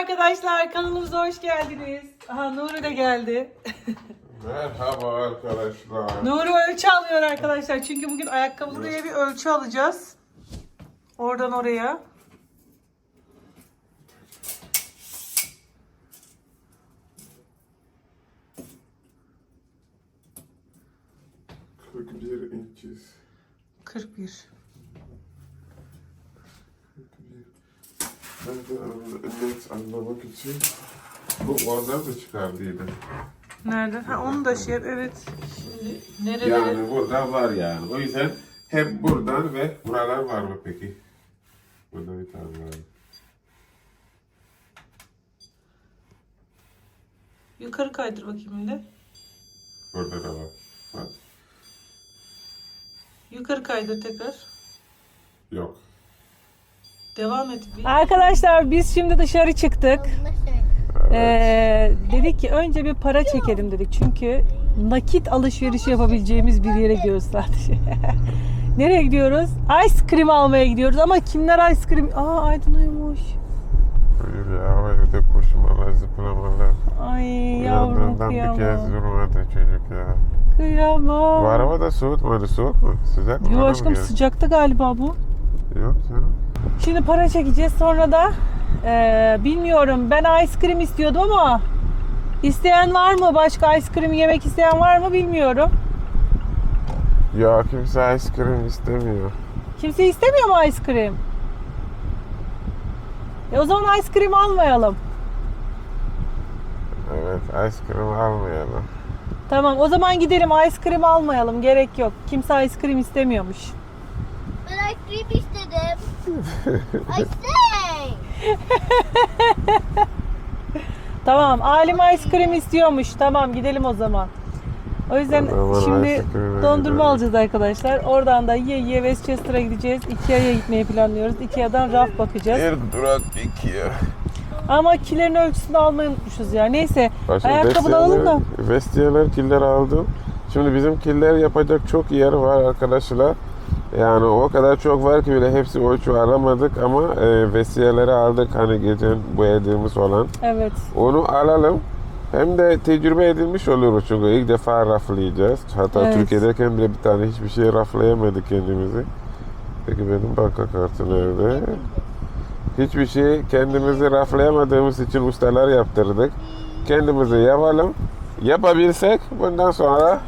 arkadaşlar kanalımıza hoş geldiniz. Aha Nuri de geldi. Merhaba arkadaşlar. Nuri ölçü alıyor arkadaşlar. Çünkü bugün ayakkabıya bir ölçü alacağız. Oradan oraya. Kırk bir inçiz. 41. Ben de onu net anlamak için bu oradan da çıkardıydı. Nereden? Ha onu da şey yap. Evet. Şimdi nerede? Yani burada var yani. O yüzden hep buradan ve buralar var mı peki? Burada bir tane var. Yukarı kaydır bakayım bir de. Burada da var. Var. Yukarı kaydır tekrar. Yok. Devam et. Arkadaşlar biz şimdi dışarı çıktık. Ee, dedik ki önce bir para çekelim dedik. Çünkü nakit alışverişi yapabileceğimiz bir yere gidiyoruz sadece. Nereye gidiyoruz? Ice cream almaya gidiyoruz ama kimler ice cream? Aa Aydın uyumuş. Hayır ya evde koşmalar, zıplamalar. Ay yavrum Uyandığından bir kez kıyamam. durmadı çocuk ya. Kıyamam. Bu araba da soğutmadı. Soğuk mu? Sıcak mı? Yo Bana mı aşkım sıcakta galiba bu. Yok canım. Şimdi para çekeceğiz sonra da eee, bilmiyorum ben ice cream istiyordum ama isteyen var mı? Başka ice cream yemek isteyen var mı bilmiyorum. Ya kimse ice cream istemiyor. Kimse istemiyor mu ice cream? E o zaman ice cream almayalım. Evet ice cream almayalım. Tamam o zaman gidelim ice cream almayalım. Gerek yok. Kimse ice cream istemiyormuş. Ben ice cream istedim. I. Tamam Alim ice cream istiyormuş. Tamam gidelim o zaman. O yüzden şimdi ice cream'e dondurma gidelim. alacağız arkadaşlar. Oradan da yiye yiye Westchester'a gideceğiz. Ikea'ya gitmeyi planlıyoruz. Ikea'dan raf bakacağız. Bir durak iki. Ama kilerin ölçüsünü almayı unutmuşuz ya. Neyse ayakkabı da alalım da. Vestiyeler killer aldım. Şimdi bizim killer yapacak çok yer var arkadaşlar. Yani o kadar çok var ki bile hepsi ölçü alamadık ama e, vestiyeleri aldık hani geçen boyadığımız olan. Evet. Onu alalım. Hem de tecrübe edilmiş oluruz çünkü ilk defa raflayacağız. Hatta Evet. Türkiye'deyken bile bir tane hiçbir şey raflayamadık kendimizi. Peki benim banka kartı nerede? Hiçbir şey kendimizi raflayamadığımız için ustalar yaptırdık. Kendimizi yapalım. Yapabilsek bundan sonra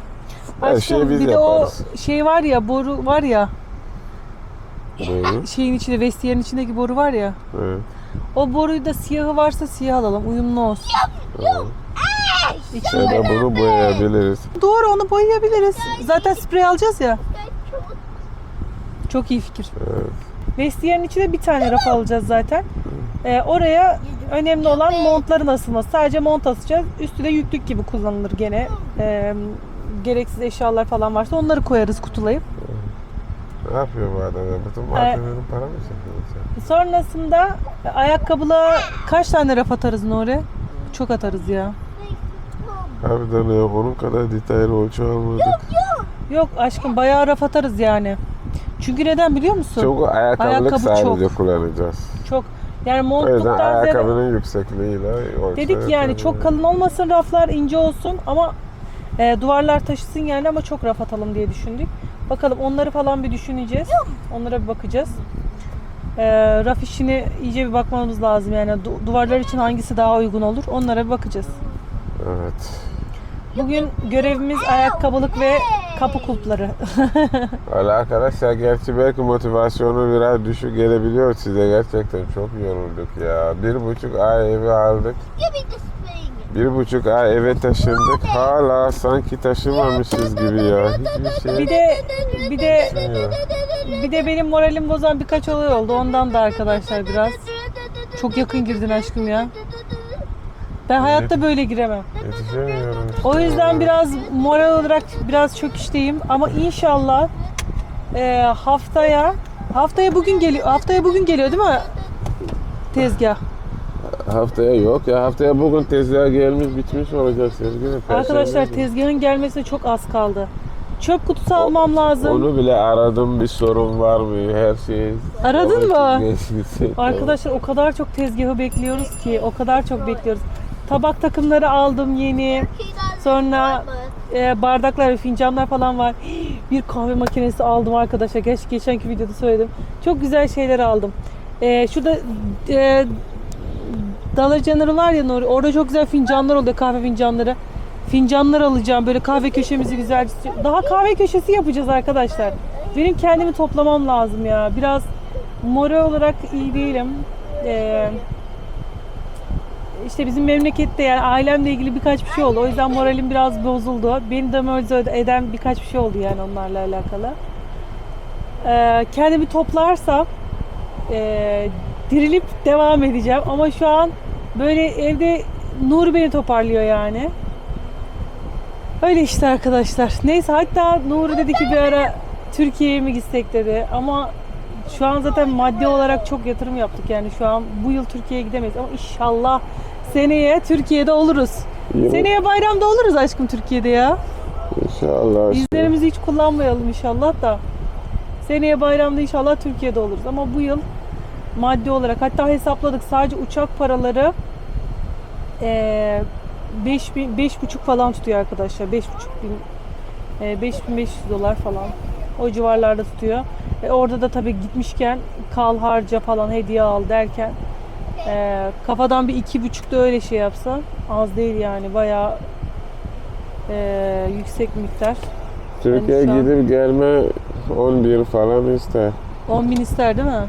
her Aşkım, şeyi biz bir de yaparız. o şey var ya boru var ya Buyurun. şeyin içinde vestiyerin içindeki boru var ya. Evet, O boruyu da siyahı varsa siyah alalım. Uyumlu olsun. evet. Ya da bunu boyayabiliriz. Doğru onu boyayabiliriz. Zaten sprey alacağız ya. Çok iyi fikir. Evet. Vestiyerin içine bir tane raf alacağız zaten. Ee, oraya önemli olan montların asılması. Sadece mont asacağız. Üstü de yüklük gibi kullanılır gene. Ee, gereksiz eşyalar falan varsa onları koyarız kutulayıp. Ne yapıyor bu adam ya? Bütün malzemenin para mı çekiyor sen? Sonrasında e, ayakkabılığa kaç tane raf atarız Nuri? Çok atarız ya. Harbiden ya onun kadar detaylı ölçü almadık. Yok aşkım bayağı raf atarız yani. Çünkü neden biliyor musun? Çok ayakkabılık Ayakkabı sadece çok. kullanacağız. Çok. Yani O yüzden montluktan ziyade ayakkabının yüksekliğiyle ölçü dedik yani çok kalın olmasın raflar ince olsun ama e, duvarlar taşısın yani ama çok raf atalım diye düşündük. Bakalım onları falan bir düşüneceğiz. Onlara bir bakacağız. E, raf işini iyice bir bakmamız lazım yani Du- duvarlar için hangisi daha uygun olur onlara bir bakacağız. Evet. Bugün görevimiz ayakkabılık ve kapı kulpları. Valla arkadaşlar gerçi belki motivasyonu biraz düşük gelebiliyor size. Gerçekten çok yorulduk ya. Bir buçuk ay evi aldık. Bir buçuk ay eve taşındık. Hala sanki taşımamışız gibi ya. Hiçbir şey bir de bir de bir de benim moralim bozan birkaç olay oldu. Ondan da arkadaşlar biraz. Çok yakın girdin aşkım ya. Ben hayatta böyle giremem. Yetişemiyorum işte. O yüzden biraz moral olarak biraz çöküşteyim ama inşallah e, haftaya haftaya bugün geliyor. Haftaya bugün geliyor değil mi? Tezgah. Haftaya yok ya. Haftaya bugün tezgaha gelmiş bitmiş olacak sevgili. Arkadaşlar tezgahın gelmesine çok az kaldı. çöp kutusu almam lazım. Onu bile aradım bir sorun var mı? Her şey. Aradın mı? Arkadaşlar o kadar çok tezgahı bekliyoruz ki o kadar çok bekliyoruz. Tabak takımları aldım yeni. Sonra e, bardaklar ve fincanlar falan var. Bir kahve makinesi aldım arkadaşlar. Geç, geçenki videoda söyledim. Çok güzel şeyler aldım. E, şurada e, Dollar General var ya Nuri. Orada çok güzel fincanlar oluyor. Kahve fincanları. Fincanlar alacağım. Böyle kahve köşemizi güzel. Daha kahve köşesi yapacağız arkadaşlar. Benim kendimi toplamam lazım ya. Biraz moral olarak iyi değilim. Eee işte bizim memlekette yani ailemle ilgili birkaç bir şey oldu. O yüzden moralim biraz bozuldu. Beni demoralize eden birkaç bir şey oldu yani onlarla alakalı. Ee, kendimi toplarsam e, dirilip devam edeceğim. Ama şu an böyle evde Nuri beni toparlıyor yani. Öyle işte arkadaşlar. Neyse hatta Nuri dedi ki bir ara Türkiye'ye mi gitsek dedi. Ama şu an zaten maddi olarak çok yatırım yaptık yani şu an bu yıl Türkiye'ye gidemeyiz ama inşallah seneye Türkiye'de oluruz. Yine- Seneye bayramda oluruz aşkım Türkiye'de ya. İnşallah. İzlerimizi hiç kullanmayalım inşallah da. Seneye bayramda inşallah Türkiye'de oluruz ama bu yıl maddi olarak hatta hesapladık sadece uçak paraları eee 5 bin, beş buçuk falan tutuyor arkadaşlar. 5,5 bin, eee, 5500 dolar falan. O civarlarda tutuyor. E orada da tabii gitmişken kal harca falan hediye al derken eee, kafadan bir iki buçuk da öyle şey yapsa az değil yani bayağı eee, yüksek miktar. Türkiye Yani gidip gelme 11 falan ister. 10 bin ister değil mi?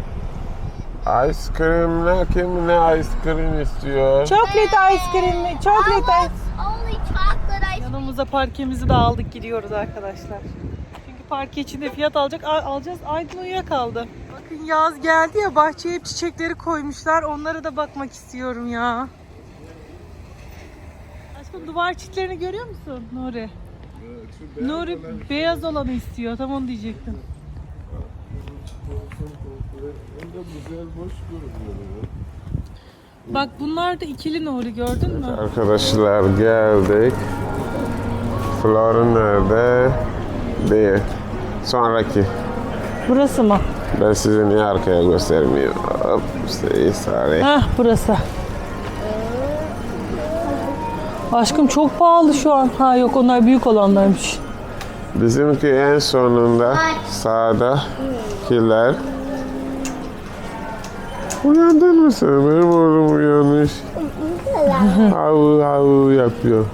Ice cream ne kim ne ice cream istiyor? Chocolate ice cream mi? Chocolate ice. Only chocolate ice Yanımıza parkemizi de aldık gidiyoruz arkadaşlar. Çünkü parke içinde fiyat alacak a- alacağız. Aydın uyuyakaldı. Bakın yaz geldi ya bahçeye hep çiçekleri koymuşlar. Onlara da bakmak istiyorum ya. Aşkım duvar çitlerini görüyor musun Nuri? Nuri beyaz olanı istiyor. Tam onu diyecektim. Bak bunlar da ikili Nuri gördün mü? Arkadaşlar geldik. Flor'un nerede? Değil. Sonraki. Burası mı? Ben size niye arkaya göstermiyorum? Hop, işte sorry. Heh burası. Aşkım çok pahalı şu an. Ha yok onlar büyük olanlarmış. Bizimki en sonunda sağdakiler. Uyandın mı sen? Benim oğlum uyanmış. havu havu yapıyor.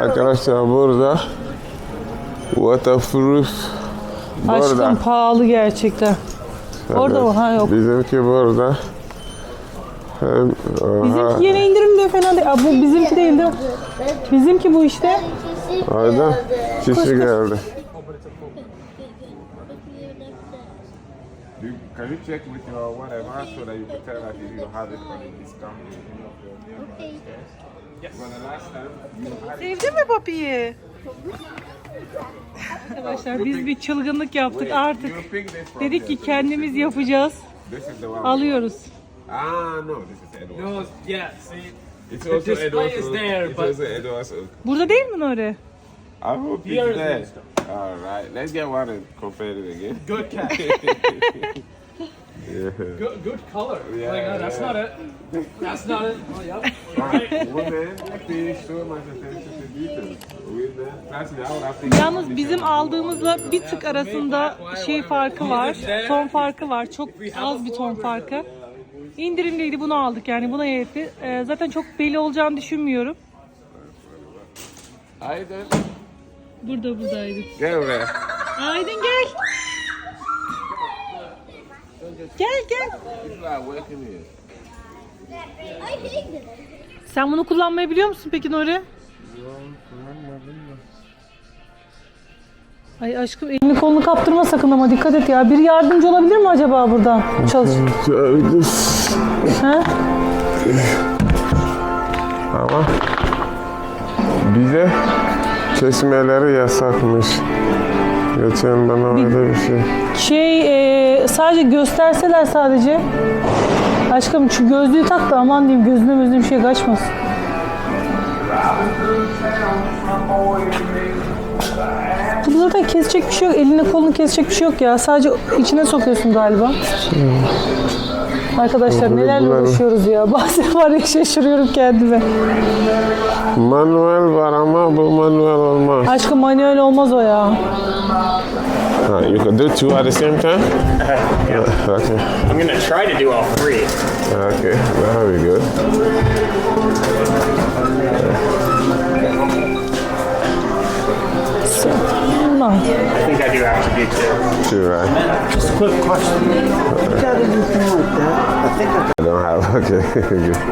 Arkadaşlar burada waterproof burada. Aşkım pahalı gerçekten. Orada mı? Ha yok. Bizimki burada. Hem, aha, Bizimki yine indirimde fena değil. Aa, bu bizimki değil mi? Bizimki bu işte. Ayda kişi geldi. Can you check with your whatever so that you can tell that you have it on a discount? Well, the last time you had Sevdin mi papiyi? Arkadaşlar biz bir çılgınlık yaptık artık. Dedik ki kendimiz yapacağız. Alıyoruz. Ah, no, this is Edwards. No, yeah, see, It's the also display Edwards. is there, It's but- also Edwards. Oak. Burada değil mi Nuri? I hope it's there. All right, let's get one and compare it again. good cat, Yeah. good, good color. Yeah, like, uh, that's yeah. not it. That's not it. Oh, yep. Yalnız bizim aldığımızla bir tık arasında şey farkı var. Ton farkı var. Çok az bir ton farkı. İndirimliydi bunu aldık yani buna yetti. Ee, zaten çok belli olacağını düşünmüyorum. Aydın, Burada buradaydı. gel buraya. Aydın gel. Gel gel. Sen bunu kullanmayı biliyor musun peki Nuri? Ay aşkım elini kolunu kaptırma sakın ama dikkat et ya. Biri yardımcı olabilir mi acaba buradan? Çalış. Ha? Ama bize kesmeleri yasakmış. Geçen bana öyle bir şey. Şey e, sadece gösterseler sadece. Aşkım şu gözlüğü tak da aman diyeyim gözüne gözüne bir şey kaçmasın. Burada zaten kesecek bir şey yok. Elini kolunu kesecek bir şey yok ya. Sadece içine sokuyorsun galiba. Arkadaşlar nelerle uğraşıyoruz ya. Bazen var ya şaşırıyorum kendime. Manuel var ama bu manuel olmaz. Aşkım manuel olmaz o ya. Ha, you can do two at the same time? Yeah. Okay. I'm gonna try to do all three. Okay, that'll be good. So, no. I think I do have to do two. Two, right? Just a quick question. You got anything like that? I think I I don't have. Okay, good. All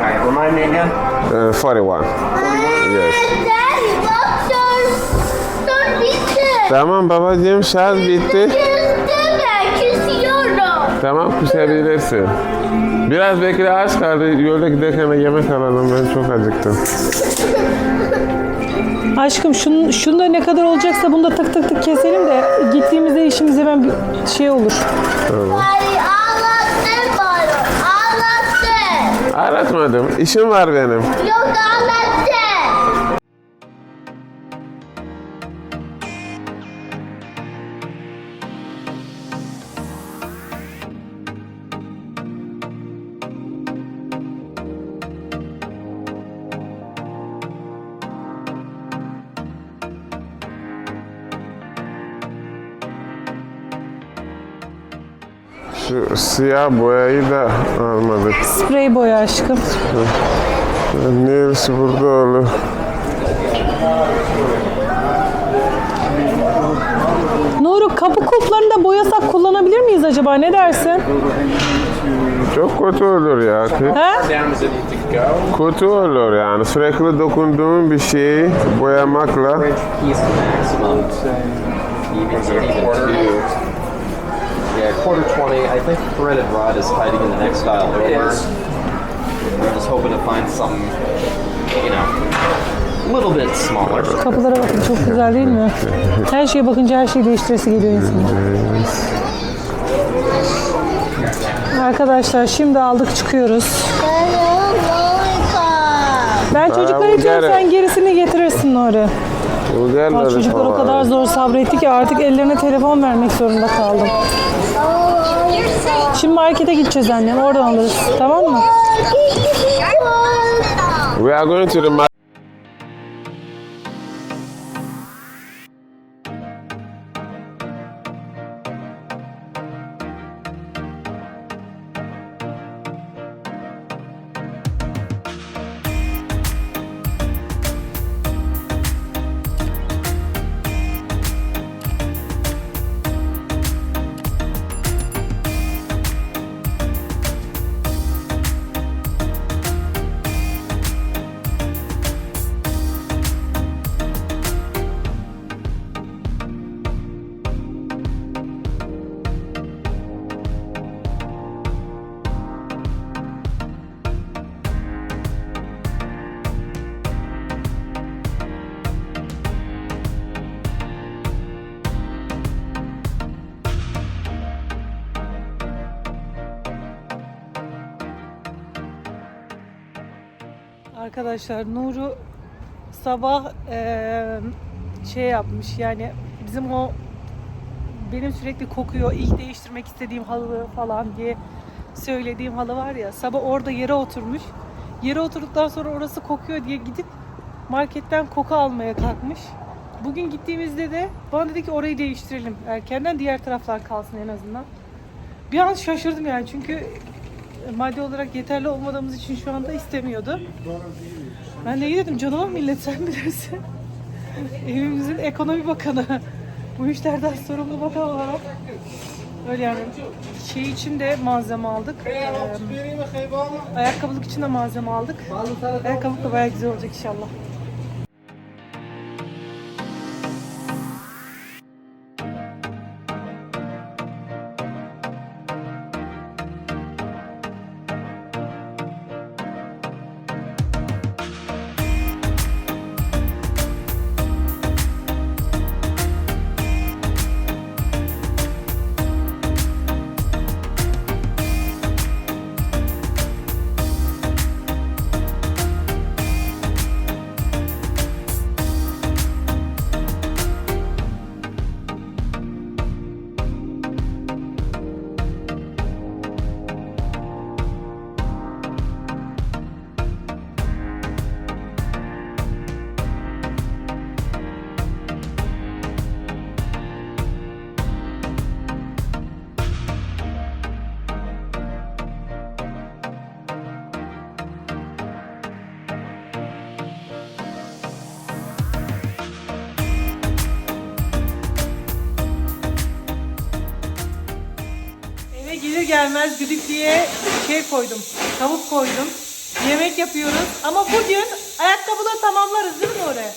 right, remind me again. Uh, 41. Yes. Daddy, bak son, son bitti. Tamam babacığım şarj bitti. Ben, küsüyorum. Tamam kusabilirsin. Biraz bekle az kaldı. Yolda giderken de yemek alalım. Ben çok acıktım. Aşkım şunun, şunda ne kadar olacaksa bunu da tık tık tık keselim de gittiğimizde işimiz hemen bir şey olur. Daddy ağlattın bana, ağlattın. Aratmadım. İşim var benim. Yok ağlattın. Siyah boyayı da almadık. Sprey boya aşkım. Neresi burada olur? Nuru kapı kulplarını da boyasak kullanabilir miyiz acaba? Ne dersin? Çok kötü olur ya. Go? Kötü olur yani. Sürekli dokunduğun bir şeyi boyamakla Yeah, quarter twenty. I think threaded rod is hiding in the next style over. We're just hoping to find something, you know, a little bit smaller. Kapılara bakın çok güzel değil mi? Her şeye bakınca her şeyi değiştiresi geliyor insanın. Arkadaşlar şimdi aldık çıkıyoruz. Ben çocukları itiyorum sen gerisini getirirsin Nuri. Aa, çocuklar o kadar zor sabretti ki artık ellerine telefon vermek zorunda kaldım. Şimdi markete gideceğiz annem oradan alırız tamam mı? We are going to the market. Arkadaşlar Nuru sabah eee, şey yapmış yani bizim o benim sürekli kokuyor ilk değiştirmek istediğim halı falan diye söylediğim halı var ya sabah orada yere oturmuş. Yere oturduktan sonra orası kokuyor diye gidip marketten koku almaya kalkmış. Bugün gittiğimizde de bana dedi ki orayı değiştirelim. Erkenden diğer taraflar kalsın en azından. Bir an şaşırdım yani çünkü maddi olarak yeterli olmadığımız için şu anda istemiyordu. Ben de iyi dedim canıma millet sen bilirsin. Evimizin ekonomi bakanı. Bu işlerden sorumlu bakan olarak. Öyle yani şey için de malzeme aldık. Ee, ayakkabılık için de malzeme aldık. Ayakkabılık da bayağı güzel olacak inşallah. Düdüklüye şey koydum. Tavuk koydum. Yemek yapıyoruz. Ama bugün ayakkabıları tamamlarız değil mi oraya?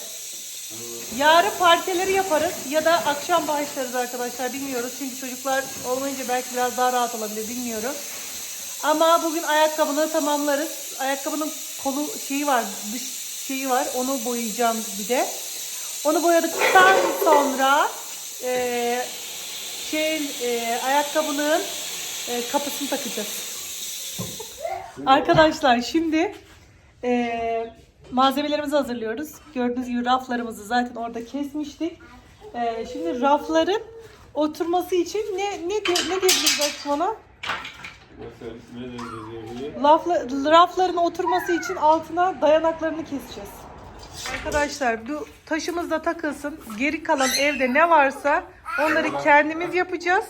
Yarın parkeleri yaparız ya da akşam başlarız arkadaşlar bilmiyoruz. Çünkü çocuklar olmayınca belki biraz daha rahat olabilir bilmiyorum. Ama bugün ayakkabılığı tamamlarız. Ayakkabının kolu şeyi var, dış şeyi var. Onu boyayacağım bir de. Onu boyadıktan sonra eee şey eee ayakkabılığın eee, kapısını takacağız. Arkadaşlar şimdi eee, malzemelerimizi hazırlıyoruz. Gördüğünüz gibi raflarımızı zaten orada kesmiştik. Eee, şimdi rafların oturması için ne ne diyor ne diyebiliriz aşkım? Lafla, rafların oturması için altına dayanaklarını keseceğiz. Arkadaşlar bu taşımız da takılsın. Geri kalan evde ne varsa onları kendimiz yapacağız.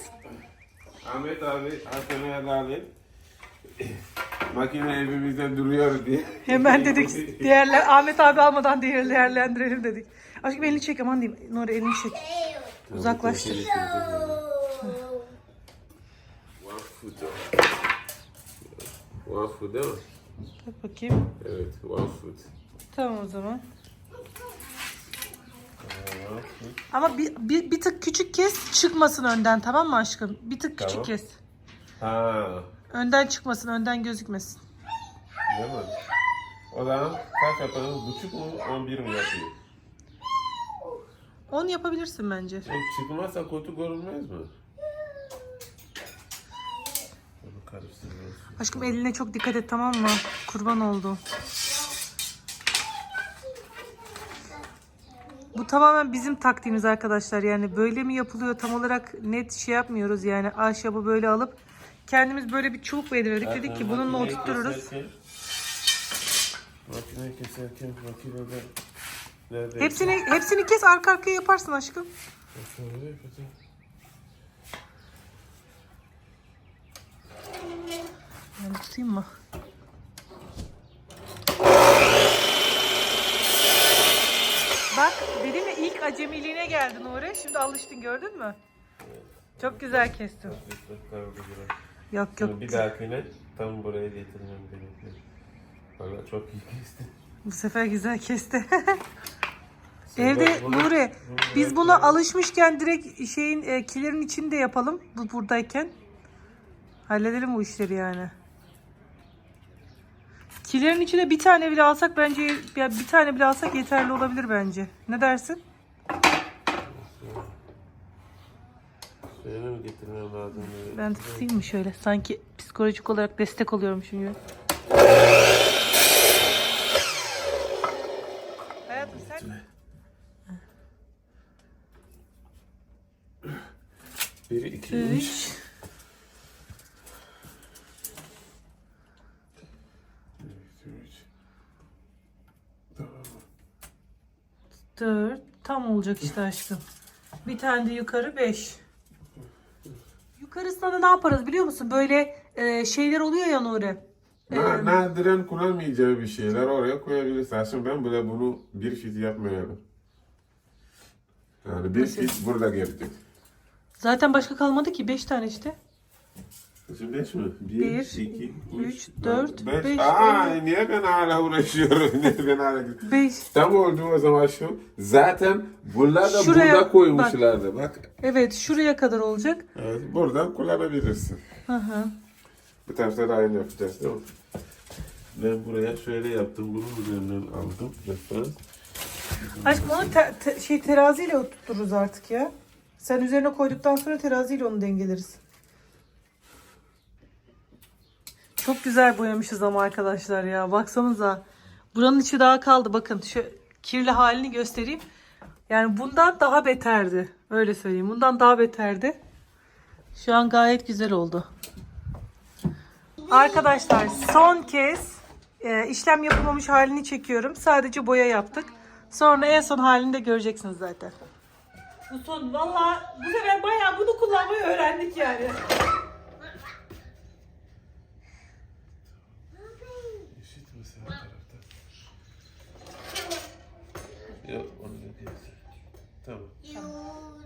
Ahmet abi hakkını helal. Makine evimizde duruyor diye. Hemen dedik diğerler Ahmet abi almadan diğer değerlendirelim dedik. Aşkım elini çek aman diyeyim. Nuri elini çek. Uzaklaş. One foot. One foot değil mi? Bak bakayım. Evet, one foot. Tamam o zaman. Ama bir, bir, bir tık küçük kes çıkmasın önden tamam mı aşkım? Bir tık küçük Tamam. kes. Ha, Önden çıkmasın, önden gözükmesin. değil mi? O zaman kaç yapalım? Buçuk mu, on bir mi yapayım? Onu yapabilirsin bence. O çıkmazsa kötü görünmez mi? Bunu. Aşkım eline çok dikkat et tamam mı? Kurban oldu. Bu tamamen bizim taktiğimiz arkadaşlar. Yani böyle mi yapılıyor tam olarak net şey yapmıyoruz yani. Ahşabı böyle alıp kendimiz böyle bir çubuk belirledik. Dedik ki bununla Makineyi oturturuz. keserken- makinede? Hepsini hepsini kes arka arkaya yaparsın aşkım. Ben tutayım mı? Bak dedim ya ilk acemiliğine geldin Nuri. Şimdi alıştın gördün mü? Çok güzel kestin. Yok yok. Şimdi bir dahakine tam buraya getirmem gerekiyor. Valla çok iyi kestin. Bu sefer güzel kesti. Evde bunu- Nuri bunu biz buna ya. alışmışken direkt şeyin e, kilerin içinde yapalım. Bu buradayken. Halledelim bu işleri yani. Kilerin içine bir tane bile alsak bence ya bir tane bile alsak yeterli olabilir bence. Ne dersin? Şöyle mi getirmem lazım? Ben tutayım mı şöyle? Sanki psikolojik olarak destek oluyormuşum gibi. Hayatım sen Bir, iki, üç. 3 Bir, iki, üç. Tamam. 4 tam olacak işte aşkım. Bir tane de yukarı 5. Yukarısında da ne yaparız biliyor musun? Böyle e, şeyler oluyor ya Nuri. Na, nadiren kullanmayacağı bir şeyler oraya koyabilirsin. Aslında ben bile bunu bir fit yapmayalım. Yani bir fit burada gelecek. Zaten başka kalmadı ki 5 tane işte. Şimdi beş mi? Bir, Bir, iki, üç, dört, beş. beş, Aa, niye ben hala uğraşıyorum? niye ben hala... 5. Tam oldu o zaman şu. Zaten bunlar da Şuraya burada koymuşlardı. Bak. Evet şuraya kadar olacak. Evet, buradan kullanabilirsin. Hı hı. Bu tarafta da aynı yapacağız değil mi? Ben buraya şöyle yaptım. Bunun üzerinden aldım. Referans. Aşkım onu te- te- şey teraziyle tuttururuz artık ya. Sen üzerine koyduktan sonra teraziyle onu dengeleriz. Çok güzel boyamışız ama arkadaşlar ya. Baksanıza. Buranın içi daha kaldı. Bakın şu kirli halini göstereyim. Yani bundan daha beterdi. Öyle söyleyeyim. Bundan daha beterdi. Şu an gayet güzel oldu. Arkadaşlar son kez e, işlem yapılmamış halini çekiyorum. Sadece boya yaptık. Sonra en son halini de göreceksiniz zaten. Bu son valla bu sefer bayağı bunu kullanmayı öğrendik yani. Eşit mi sağ tarafta? Yok onu da değilsin. Tamam.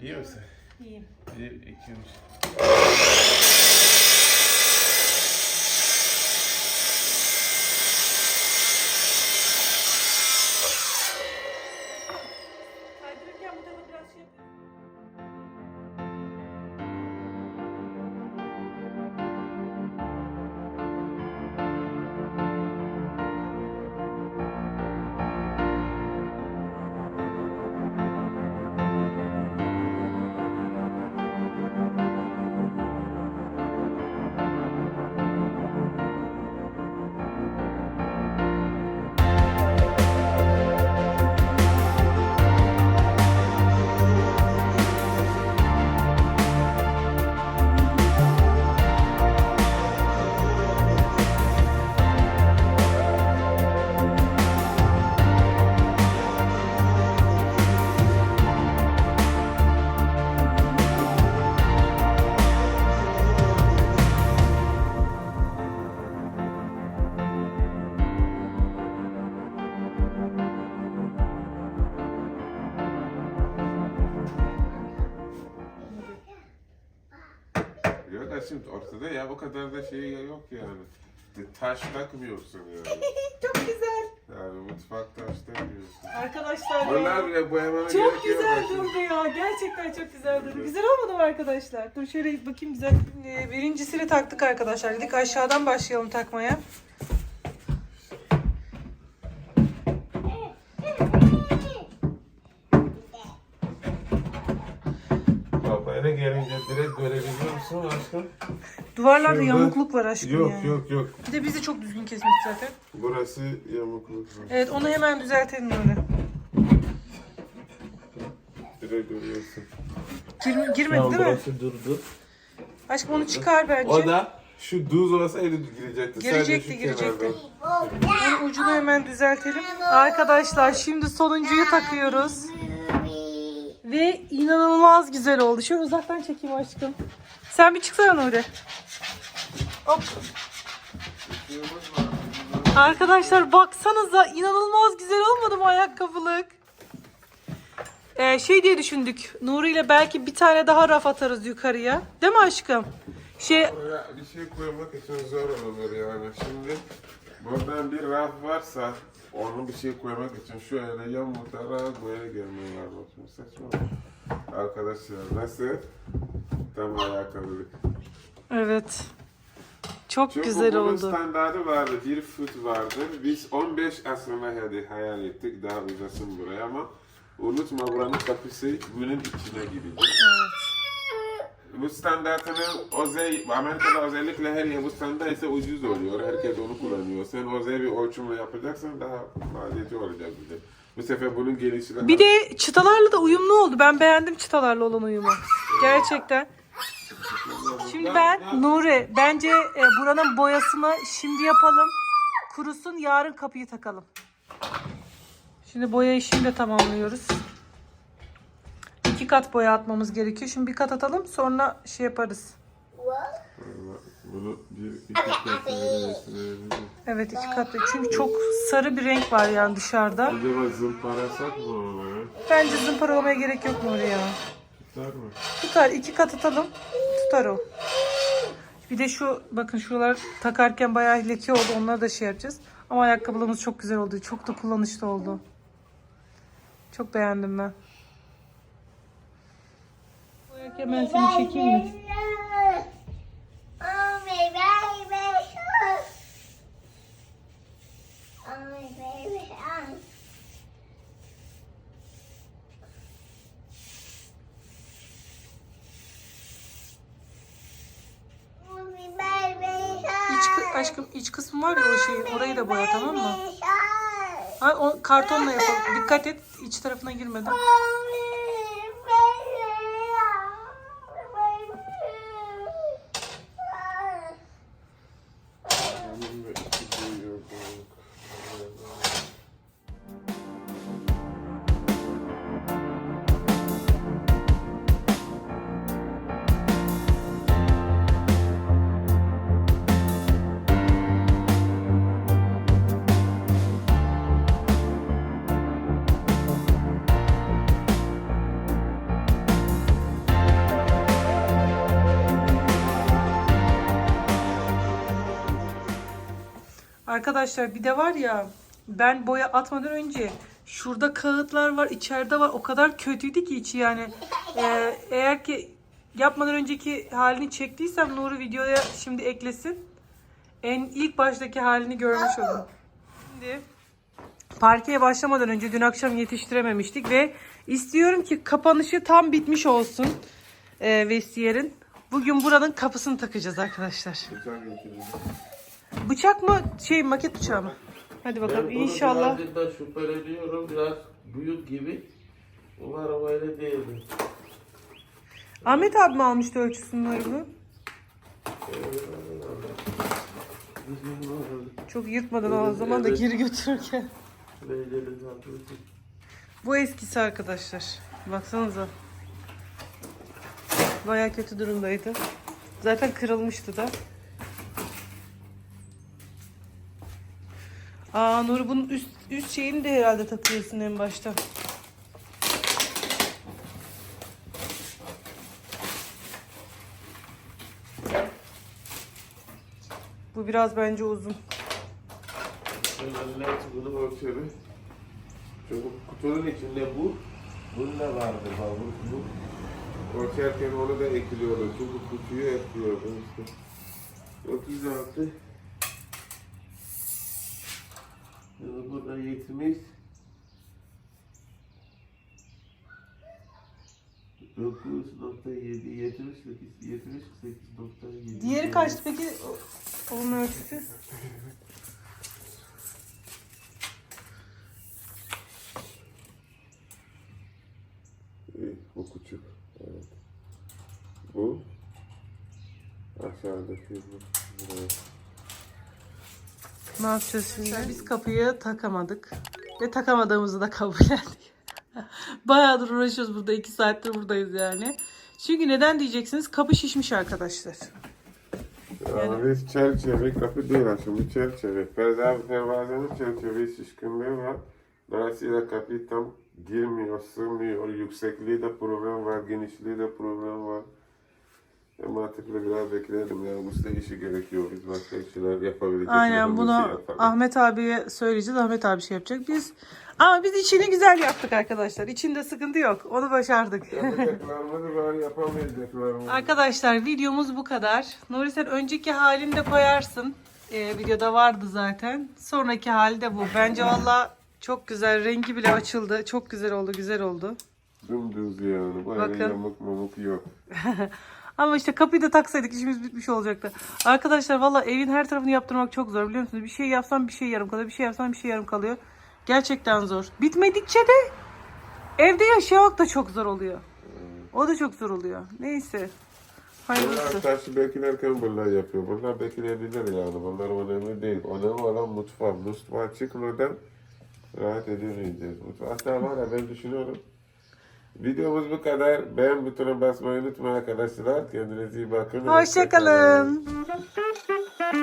İyi misin? İyiyim. Bir, iki, üç. Ya o kadar da şey yok yani. Taş takmıyorsun yani. Çok güzel. Yani mutfak taş takmıyorsun. Arkadaşlar Bunlar ya. bile boyamana Çok gerek yok. güzel aslında. durdu ya. Gerçekten çok güzel durdu. Güzel olmadı mı arkadaşlar? Dur şöyle bakayım güzel. Ee, birincisini taktık arkadaşlar. Dedik aşağıdan başlayalım takmaya. Babaya gelince direkt görebiliyor musun aşkım? Duvarlarda Şurada- yamukluk var aşkım Yok yani. yok yok. Bir de bizi çok düzgün kesmiş zaten. Burası yamukluk var. Evet onu hemen düzeltelim öyle. Direkt görüyorsun. Gir, girmedi değil mi? burası durdu. Aşkım onu çıkar bence. O da şu düz olsaydı girecekti. Girecekti, Sadece şu girecekti. kenardan. Bunun ucunu hemen düzeltelim. Arkadaşlar şimdi sonuncuyu takıyoruz. Ve inanılmaz güzel oldu. Şöyle uzaktan çekeyim aşkım. Sen bir çıksana Nuri. Hop. Arkadaşlar baksanıza inanılmaz güzel olmadı mı ayakkabılık? Ee, şey diye düşündük. Nuri ile belki bir tane daha raf atarız yukarıya. Değil mi aşkım? Şey Oraya bir şey koymak için zor olur yani. Şimdi buradan bir raf varsa onu bir şey koymak için şöyle yamultarak böyle gelmeyi var. Bakın saçma. Arkadaşlar nasıl? Tam ayakkabılık. evet. Çok Çünkü güzel bunun oldu. standartı vardı. Bir foot vardır. Biz 15 aslında hadi hayal ettik daha uzasın buraya ama unutma buranın kapısı bunun içine gidiyor. Bu standartının özel, Amerika'da özellikle her yer bu standart ise ucuz oluyor. Herkes onu kullanıyor. Sen özel bir ölçümle yapacaksan daha maliyeti olacak bir de. Bu sefer bunun gelişi Bir de çıtalarla da uyumlu oldu. Ben beğendim çıtalarla olan uyumu. Gerçekten. Şimdi ben Nuri bence e, buranın boyasını şimdi yapalım. Kurusun yarın kapıyı takalım. Şimdi boyayı şimdi tamamlıyoruz. İki kat boya atmamız gerekiyor. Şimdi bir kat atalım sonra şey yaparız. Bunu bir iki katına değiştirebiliriz. Evet iki kat. Çünkü çok sarı bir renk var yani dışarıda. Acaba zımparasak mı onu? Bence zımparalamaya gerek yok Nuri ya. Tutar mı? Tutar. iki kat atalım. Tutar o. Bir de şu bakın şuralar takarken bayağı leke oldu. Onları da şey yapacağız. Ama ayakkabılarımız çok güzel oldu. Çok da kullanışlı oldu. Çok beğendim ben. Boyarken ben seni çekeyim mi? Oh, my baby. Oh, my baby. Oh. Oh, my baby. İç, kı- aşkım iç kısmı var ya o şeyin. Orayı da boya tamam mı? Baby. Ha, o kartonla yapalım. Dikkat et iç tarafına girmeden. Arkadaşlar bir de var ya ben boya atmadan önce şurada kağıtlar var içeride var o kadar kötüydü ki içi yani Ee, eğer ki yapmadan önceki halini çektiysem Nuri videoya şimdi eklesin en ilk baştaki halini görmüş olun. Şimdi parkeye başlamadan önce dün akşam yetiştirememiştik ve istiyorum ki kapanışı tam bitmiş olsun e, vestiyerin. Bugün buranın kapısını takacağız arkadaşlar. Bıçak mı şey maket bıçağı mı? Hadi bakalım inşallah. Birazcık da şüpheleniyorum. Biraz büyük gibi. Umarım öyle değildir. Ahmet abi mi almıştı ölçüsünü? Çok yırtmadan o zaman da geri götürürken. Bu eskisi arkadaşlar. Baksanıza. Baya kötü durumdaydı. Zaten kırılmıştı da. Aa Nuri bunun üst, üst şeyini de herhalde takıyorsun en başta. Bu biraz bence uzun. Önüne bunu ölçelim. Çünkü kutunun içinde bu, bunda vardı bak bu, bu. Ölçerken onu da ekliyordu. Çünkü kutuyu ekliyordu işte. 36. Burada 70. 9.7 78 78.7 Diğeri kaçtı peki? Onun ölçüsü. Bu küçük. Evet. Bu aşağıdaki bu. Buraya. Ne yapacağız şimdi? Biz kapıyı takamadık. Ve takamadığımızı da kabullendik. Bayağıdır uğraşıyoruz burada. iki saattir buradayız yani. Çünkü neden diyeceksiniz? Kapı şişmiş arkadaşlar. Yani biz çerçeve kapı değil aslında çerçeve. Perda pervazenin çerçeve şişkinliği var. Dolayısıyla kapı tam girmiyor, sığmıyor. Yüksekliği de problem var, genişliği de problem var. Ama artık biraz bekleyelim ya. Usta işi gerekiyor. Biz başka işler yapabileceğiz. Aynen bunu Ahmet abiye söyleyeceğiz. Ahmet abi şey yapacak. Biz ama biz içini güzel yaptık arkadaşlar. İçinde sıkıntı yok. Onu başardık. Yapacaklarımızı var yapamayacaklarımızı. Arkadaşlar videomuz bu kadar. Nuri sen önceki halini de koyarsın. Ee, videoda vardı zaten. Sonraki hali de bu. Bence valla çok güzel. Rengi bile açıldı. Çok güzel oldu. Güzel oldu. Dümdüz yani. Böyle Bakın. yamuk mamuk yok. Ama işte kapıyı da taksaydık işimiz bitmiş olacaktı. Arkadaşlar valla evin her tarafını yaptırmak çok zor biliyor musunuz? Bir şey yapsam bir şey yarım kalıyor. Bir şey yapsam bir şey yarım kalıyor. Gerçekten zor. Bitmedikçe de evde yaşamak da çok zor oluyor. O da çok zor oluyor. Neyse. Hayırlısı. Bunlar beklerken bunlar yapıyor. Bunlar bekleyebilir yani. Bunlar önemli değil. Önemli olan mutfak. Mutfağa çıkmadan rahat edemeyeceğiz. Hatta var ya ben düşünüyorum. Videomuz bu kadar. Beğen butonuna basmayı unutmayın arkadaşlar. Kendinize iyi bakın. Hoşçakalın. Hoşçakalın.